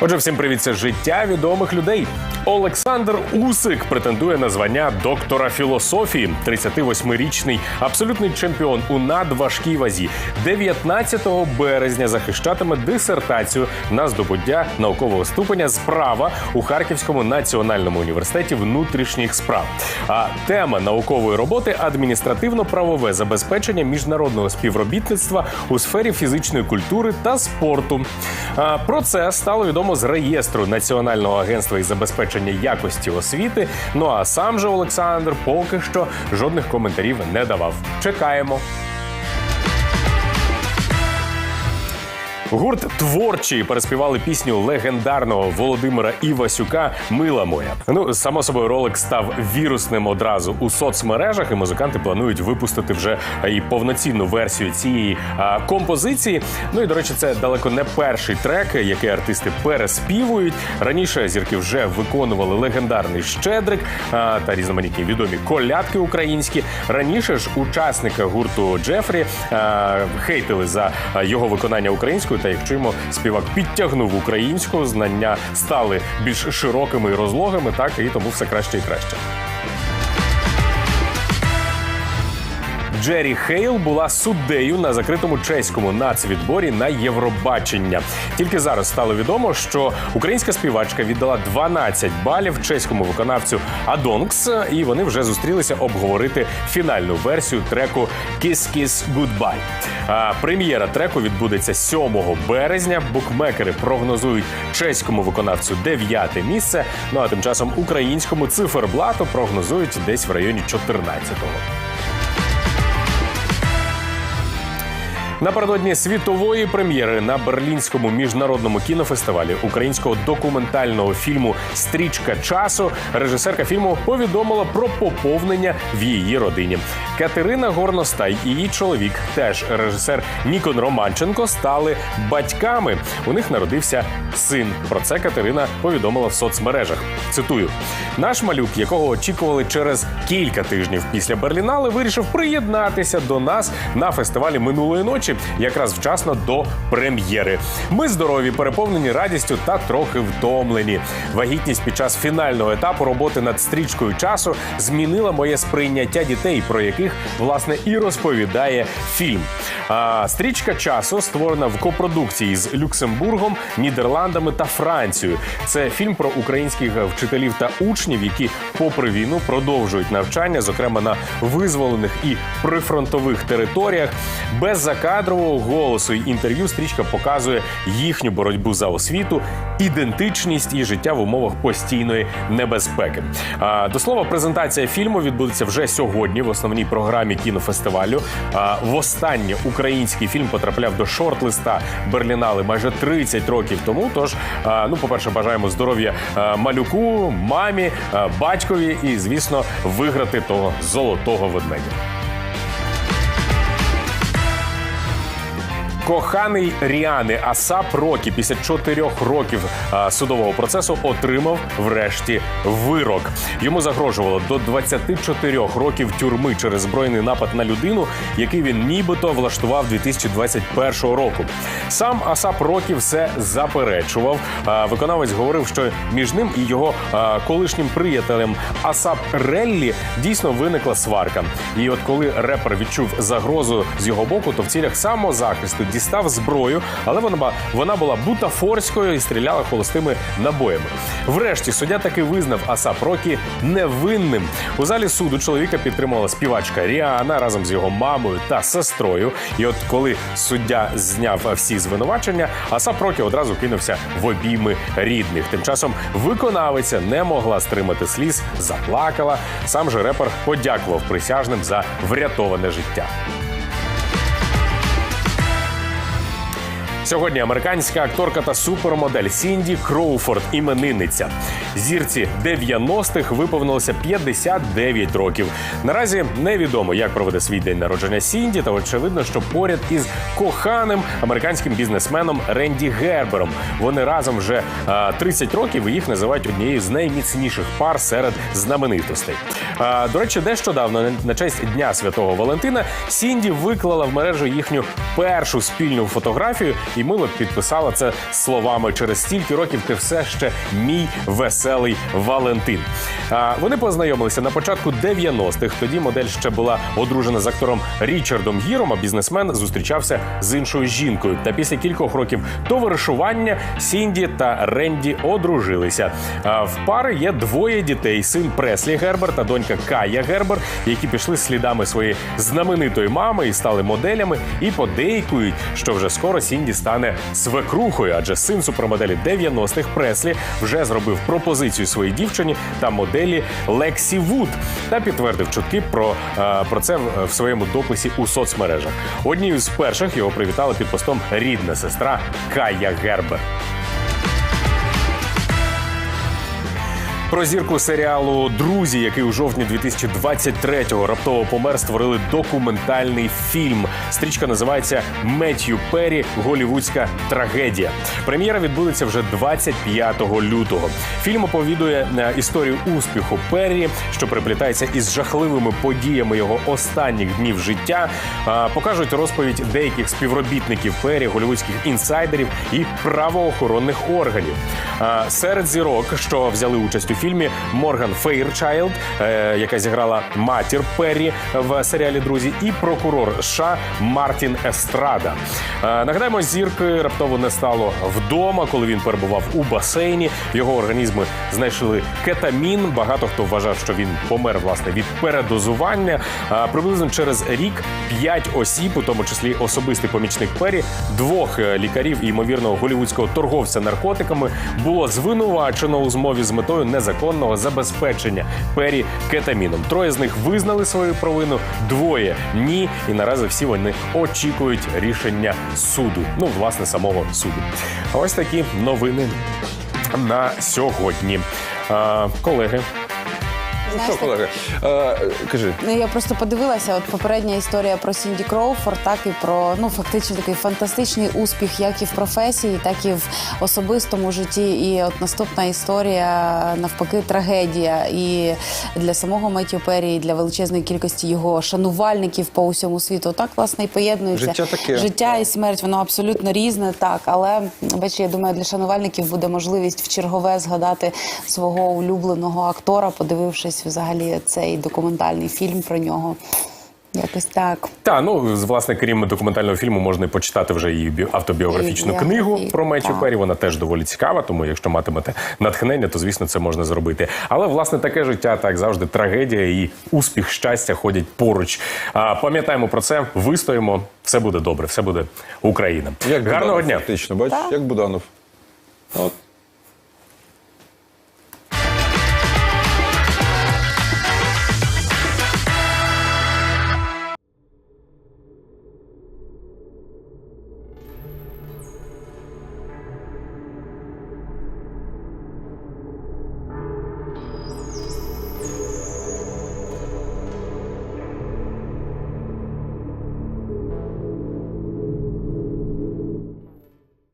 Отже, всім привіт, це життя відомих людей. Олександр Усик претендує на звання доктора філософії. 38-річний абсолютний чемпіон у надважкій вазі. 19 березня захищатиме дисертацію на здобуття наукового ступеня з права у Харківському національному університеті внутрішніх справ. А тема наукової роботи адміністративно-правове забезпечення міжнародного співробітництва у сфері фізичної культури та спорту. А, Про це стало відомо з реєстру Національного агентства із забезпечення якості освіти. Ну а сам же Олександр поки що жодних коментарів не давав. Чекаємо. Гурт творчі переспівали пісню легендарного Володимира Івасюка Мила моя. Ну само собою ролик став вірусним одразу у соцмережах, і музиканти планують випустити вже і повноцінну версію цієї а, композиції. Ну і до речі, це далеко не перший трек, який артисти переспівують. Раніше зірки вже виконували легендарний щедрик а, та різноманітні відомі колядки українські. Раніше ж учасника гурту Джефрі а, хейтили за його виконання українською. Та як чуємо, співак підтягнув українську, знання стали більш широкими і розлогими, так і тому все краще і краще. Джері Хейл була суддею на закритому чеському нацвідборі на Євробачення. Тільки зараз стало відомо, що українська співачка віддала 12 балів чеському виконавцю Адонкс, і вони вже зустрілися обговорити фінальну версію треку «Kiss Kiss Goodbye». Прем'єра треку відбудеться 7 березня. Букмекери прогнозують чеському виконавцю 9 місце. Ну а тим часом українському циферблату прогнозують десь в районі 14-го. Напередодні світової прем'єри на берлінському міжнародному кінофестивалі українського документального фільму Стрічка часу режисерка фільму повідомила про поповнення в її родині. Катерина Горностай і її чоловік, теж режисер Нікон Романченко, стали батьками. У них народився син. Про це Катерина повідомила в соцмережах. Цитую: наш малюк, якого очікували через кілька тижнів після Берлінали, вирішив приєднатися до нас на фестивалі минулої ночі, якраз вчасно до прем'єри. Ми здорові, переповнені радістю та трохи втомлені. Вагітність під час фінального етапу роботи над стрічкою часу змінила моє сприйняття дітей, про яких власне і розповідає фільм. А стрічка часу створена в копродукції з Люксембургом, Нідерландами та Францією. Це фільм про українських вчителів та учнів, які, попри війну, продовжують навчання, зокрема на визволених і прифронтових територіях. Без закадрового голосу і інтерв'ю стрічка показує їхню боротьбу за освіту, ідентичність і життя в умовах постійної небезпеки. До слова, презентація фільму відбудеться вже сьогодні в основній програмі кінофестивалю. Востаннє український фільм потрапляв до шорт-листа Берлінали майже 30 років тому. Тож, ну, по-перше, бажаємо здоров'я малюку, мамі, батькові і, звісно, виграти того золотого ведмедя. Коханий Ріани Асап Рокі після чотирьох років судового процесу отримав врешті вирок. Йому загрожувало до 24 років тюрми через збройний напад на людину, який він нібито влаштував 2021 року. Сам Асап Рокі все заперечував. Виконавець говорив, що між ним і його колишнім приятелем Асап Реллі дійсно виникла сварка. І от коли репер відчув загрозу з його боку, то в цілях самозахисту дістав зброю, але вона вона була бутафорською і стріляла холостими набоями. Врешті суддя таки визнав Асап Рокі невинним. У залі суду чоловіка підтримала співачка Ріана разом з його мамою та сестрою. І от коли суддя зняв всі звинувачення, Асап Рокі одразу кинувся в обійми рідних. Тим часом виконавиця не могла стримати сліз, заплакала. Сам же репер подякував присяжним за врятоване життя. Сьогодні американська акторка та супермодель Сінді Кроуфорд іменинниця. Зірці 90-х виповнилося 59 років. Наразі невідомо, як проведе свій день народження Сінді, та очевидно, що поряд із коханим американським бізнесменом Ренді Гербером. Вони разом вже а, 30 років і їх називають однією з найміцніших пар серед знаменитостей. До речі, нещодавно на- на честь Дня Святого Валентина Сінді виклала в мережу їхню першу спільну фотографію і мило підписала це словами через стільки років ти все ще мій веселий Валентин. Вони познайомилися на початку 90-х. Тоді модель ще була одружена з актором Річардом Гіром, а бізнесмен зустрічався з іншою жінкою. Та після кількох років товаришування Сінді та Ренді одружилися. В пари є двоє дітей: син Преслі Гербер та донька Кая Гербер, які пішли слідами своєї знаменитої мами і стали моделями. І подейкують, що вже скоро Сінді стане свекрухою, адже син супермоделі 90-х Преслі вже зробив пропозицію своїй дівчині та моделі Лексі Вуд та підтвердив чутки про, е, про це в своєму дописі у соцмережах. Однією з перших його привітала під постом рідна сестра Кая Гербер. Про зірку серіалу Друзі, який у жовтні 2023-го раптово помер, створили документальний фільм. Стрічка називається Меттью Перрі Голівудська трагедія. Прем'єра відбудеться вже 25 лютого. Фільм оповідує е, історію успіху Перрі, що приплітається із жахливими подіями його останніх днів життя. Покажуть розповідь деяких співробітників Перрі, голівудських інсайдерів і правоохоронних органів. Серед зірок, що взяли участь у фільмі, Морган Фейрчайлд, е, яка зіграла матір Перрі в серіалі Друзі, і прокурор США Мартін Естрада. Е, Нагадаємо, зірки раптово не стало вдома, коли він перебував у басейні. Його організмі знайшли кетамін. Багато хто вважав, що він помер власне від передозування. Приблизно через рік п'ять осіб, у тому числі особистий помічник Пері, двох е, лікарів і ймовірного голівудського торговця наркотиками, було звинувачено у змові з метою незаконного забезпечення Пері кетаміном. Троє з них визнали свою провину, двоє ні. І наразі всі вони очікують рішення суду. Ну, власне, самого суду. Ось такі новини на сьогодні. Колеги, Ну що, колеги, е, кажи, Ну, я просто подивилася, от попередня історія про Сінді Кроуфорд, так і про ну фактично такий фантастичний успіх, як і в професії, так і в особистому житті. І от наступна історія навпаки трагедія. І для самого Меттю Перрі, і для величезної кількості його шанувальників по усьому світу. Так власне і поєднується Життя таке. життя і смерть, воно абсолютно різне, так. Але бачиш, я думаю, для шанувальників буде можливість в чергове згадати свого улюбленого актора, подивившись взагалі цей документальний фільм про нього. Якось так. Та ну з- власне, крім документального фільму, можна і почитати вже її автобіографічну І книгу біографію, про Меттю так. Перрі. Вона теж доволі цікава, тому якщо матимете натхнення, то звісно це можна зробити. Але власне таке життя, так завжди трагедія і успіх, щастя ходять поруч. А пам'ятаємо про це, вистоїмо. Все буде добре, все буде Україна. як Гарного Буданов, дня. Фактично, бачиш, як Буданов. Так.